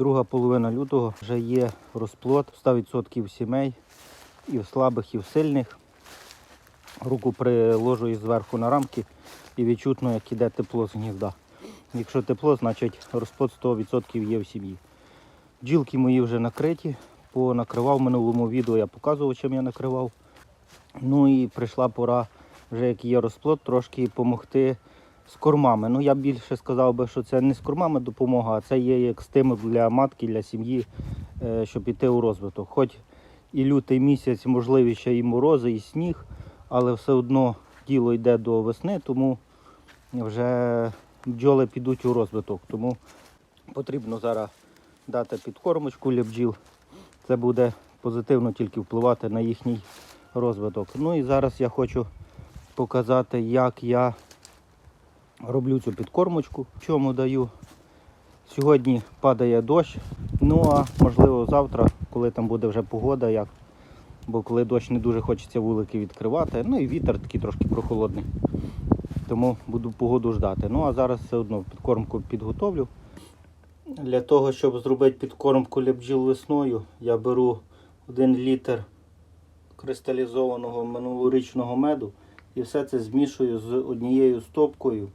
Друга половина лютого вже є розплод 100% сімей, і в слабих, і в сильних. Руку приложую зверху на рамки і відчутно, як іде тепло з гнізда. Якщо тепло, значить розплод 100% є в сім'ї. Бджілки мої вже накриті, понакривав в минулому відео, я показував, чим я накривав. Ну і прийшла пора, вже як є розплод, трошки допомогти з кормами. Ну я більше сказав би, що це не з кормами допомога, а це є як стимул для матки, для сім'ї, е, щоб іти у розвиток. Хоч і лютий місяць, можливі ще і морози, і сніг, але все одно діло йде до весни, тому вже бджоли підуть у розвиток. Тому потрібно зараз дати підкормочку для бджіл. Це буде позитивно тільки впливати на їхній розвиток. Ну і зараз я хочу показати, як я роблю цю підкормочку, чому даю. Сьогодні падає дощ, ну а можливо завтра, коли там буде вже погода, як. Бо коли дощ не дуже хочеться вулики відкривати, ну і вітер такий трошки прохолодний. Тому буду погоду ждати. Ну а зараз все одно підкормку підготовлю. Для того, щоб зробити підкормку для бджіл весною, я беру 1 літр кристалізованого минулорічного меду і все це змішую з однією стопкою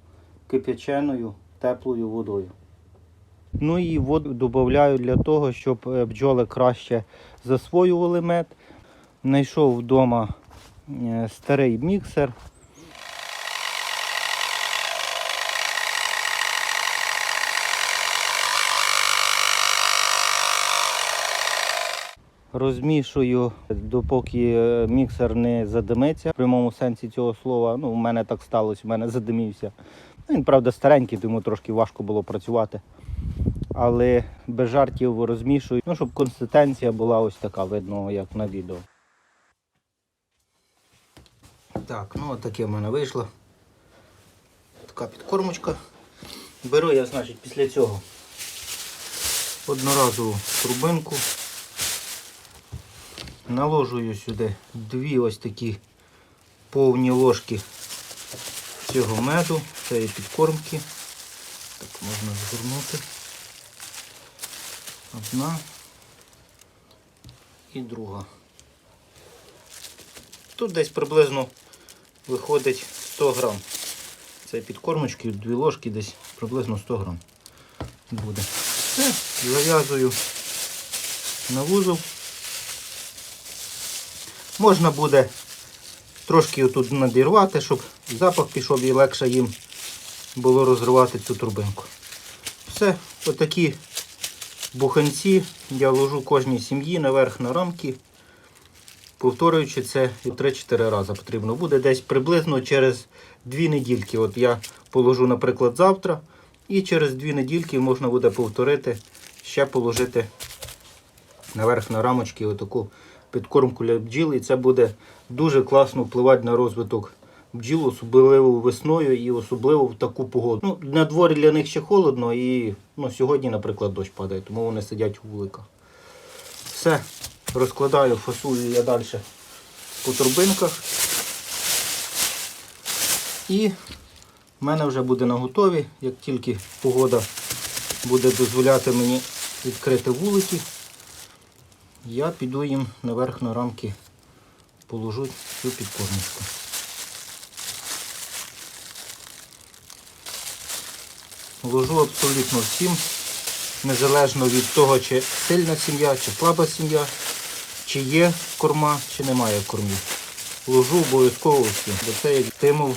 кип'яченою теплою водою. Ну і воду додаю для того, щоб е, бджоли краще засвоювали мед. Знайшов вдома е, старий міксер. Розмішую, допоки е, міксер не задимиться в прямому сенсі цього слова. Ну, у мене так сталося, у мене задимівся. Ну, Він, правда, старенький, тому трошки важко було працювати. Але без жартів розмішую, ну, щоб консистенція була ось така, видно, як на відео. Так, ну таке в мене вийшло. Така підкормочка. Беру я, значить, після цього одноразову трубинку. Наложую сюди дві ось такі повні ложки цього меду, цієї підкормки. Так, можна згорнути. Одна і друга. Тут десь приблизно виходить 100 грам. Це підкормочки, дві ложки десь приблизно 100 грам буде. Все, зав'язую на вузол. Можна буде трошки тут надірвати, щоб запах пішов і легше їм було розривати цю турбинку. Все, отакі буханці я ложу кожній сім'ї наверх на рамки. Повторюючи це 3-4 рази потрібно буде десь приблизно через 2 недільки. От я положу, наприклад, завтра, і через 2 недільки можна буде повторити, ще положити наверх на рамочки отаку підкормку для бджіл. І це буде дуже класно впливати на розвиток бджіл, особливо весною і особливо в таку погоду. Ну, на дворі для них ще холодно і ну, сьогодні, наприклад, дощ падає, тому вони сидять у вуликах. Все, розкладаю, фасую я далі по турбинках. І в мене вже буде наготові, як тільки погода буде дозволяти мені відкрити вулики, я піду їм наверх на рамки, положу цю підкормочку. Ложу абсолютно всім, незалежно від того, чи сильна сім'я, чи слаба сім'я, чи є корма, чи немає кормів. Ложу обов'язково всім. Бо це як стимул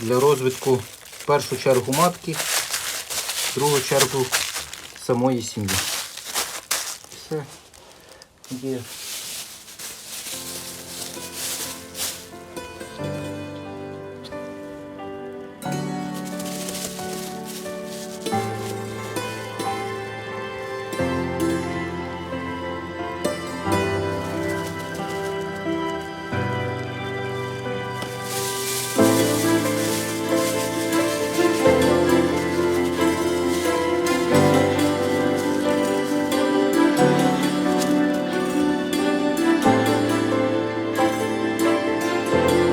для розвитку в першу чергу матки, в другу чергу самої сім'ї. Все. Є